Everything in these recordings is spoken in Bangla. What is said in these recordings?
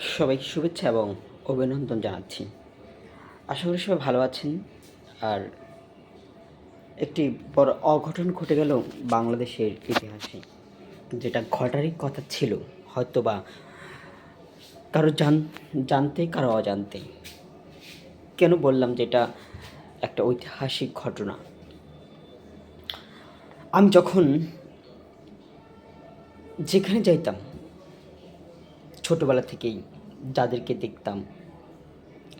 সবাইকে শুভেচ্ছা এবং অভিনন্দন জানাচ্ছি। আশা করি সবাই ভালো আছেন। আর একটি বড় অঘটন ঘটে গেল বাংলাদেশের ইতিহাসে। যেটা ঘটারই কথা ছিল হয়তো বা কারও জান, জানতে, কারও অজান্তে। কেন বললাম যে এটা একটা ঐতিহাসিক ঘটনা? আমি যখন যেখানে যাইতাম ছোটোবেলা থেকেই যাদেরকে দেখতাম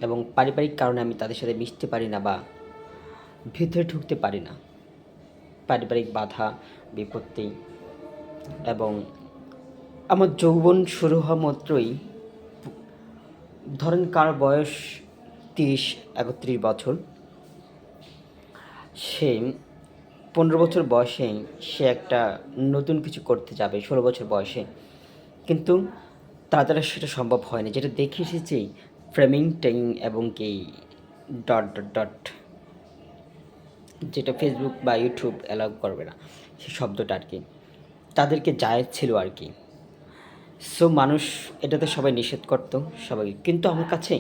এবং পারিবারিক কারণে আমি তাদের সাথে মিশতে পারি না বা ভিতরে ঢুকতে পারি না। পারিবারিক বাধা, বিপত্তি এবং আমার যৌবন শুরু হওয়া মাত্রই ধরেন কার বয়স তিরিশ, একত্রিশ বছর, সে পনেরো বছর বয়সে সে একটা নতুন কিছু করতে যাবে, ষোলো বছর বয়সে। কিন্তু তার দ্বারা সেটা সম্ভব হয়নি। যেটা দেখে এসেছি, ফ্রেমিং টেং এবং কি ডট ডট ডট, যেটা ফেসবুক বা ইউটিউব অ্যালাউ করবে না সেই শব্দটা আর কি। তাদেরকে জায়েজ ছিল আর কি। সো মানুষ এটাতে সবাই নিষেধ করতো, সবাই। কিন্তু আমার কাছে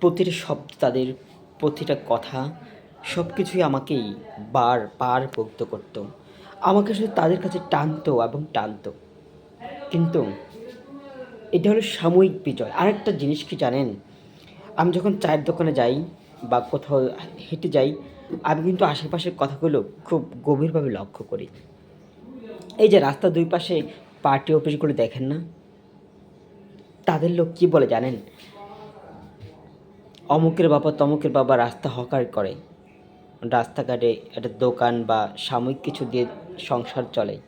প্রতিটা শব্দ, তাদের প্রতিটা কথা সব কিছুই আমাকেই বার বার মুগ্ধ করতো। আমাকে শুধু তাদের কাছে টানতো এবং টানতো। কিন্তু এটা হলো সাময়িক বিজয়। আরেকটা জিনিস কি জানেন? আমি যখন চায়ের দোকানে যাই বা কোথাও হেঁটে যাই, আমি কিন্তু আশেপাশের কথাগুলো খুব গভীরভাবে লক্ষ্য করি। এই যে রাস্তার দুই পাশে পার্টি অফিসগুলো দেখেন না? তাদের লোক কি বলে জানেন? অমুকের বাবা তমুকের বাবা রাস্তা হকার করে। রাস্তাঘাটে একটা দোকান বা সাময়িক কিছু দিয়ে সংসার চলে।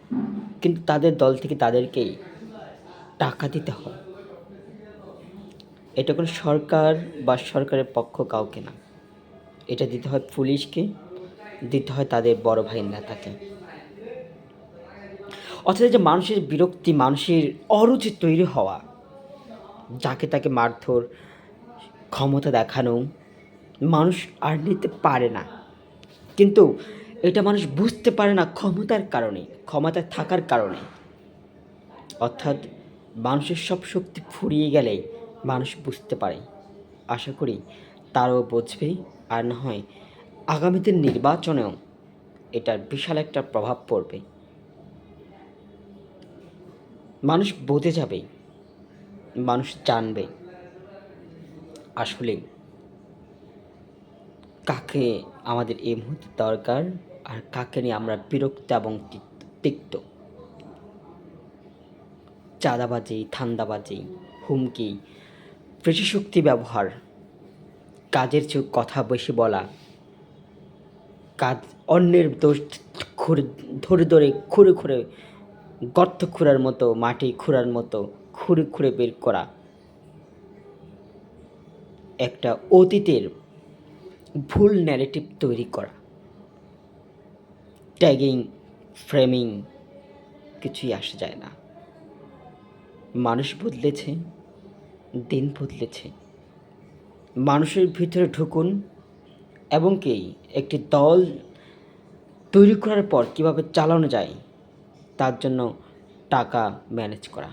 কিন্তু তাদের দল থেকে তাদেরকেই টাকা দিতে হয়। এটা কোনো সরকার বা সরকারের পক্ষ কাউকে না। এটা দিতে হয় পুলিশকে, দিতে হয় তাদের বড় ভাই নেতাকে। অথচ যে মানুষের বিরক্তি, মানুষের অরুচি তৈরি হওয়া, যাকে তাকে মারধর, ক্ষমতা দেখানো, মানুষ আর নিতে পারে না। কিন্তু এটা মানুষ বুঝতে পারে না ক্ষমতার কারণে, ক্ষমতায় থাকার কারণে। অর্থাৎ মানুষের সব শক্তি ফুরিয়ে গেলে মানুষ বুঝতে পারে। আশা করি তারও বুঝবে আর না হয় আগামীতে নির্বাচনেও এটার বিশাল একটা প্রভাব পড়বে। মানুষ বোঝে যাবে, মানুষ জানবে। আসলে কাকে আমাদের এই মুহূর্তে দরকার আর কাকে নিয়ে আমরা বিরক্ত এবং তিক্ত। চাঁদাবাজি ঠান্দাবাজি হুমকি বেশি শক্তি ব্যবহার, কাজের চেয়ে কথা বেশি বলা, কাজ অন্যের দোষ খুঁড়ে ধরে ধরে খুঁড়ে খুঁড়ে, গর্ত খুঁড়ার মতো, মাটি খুঁড়ার মতো, খুঁড়ে খুঁড়ে বের করা। একটা অতীতের ভুল ন্যারেটিভ তৈরি করা। ট্যাগিং ফ্রেমিং কিছুই আসা যায় না। মানুষ বদলেছে, দিন বদলেছে। মানুষের ভিতরে ঢুকুন এবং কি একটি দল তৈরি করার পর কীভাবে চালানো যায়, তার জন্য টাকা ম্যানেজ করা।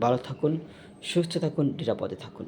ভালো থাকুন, সুস্থ থাকুন, নিরাপদে থাকুন।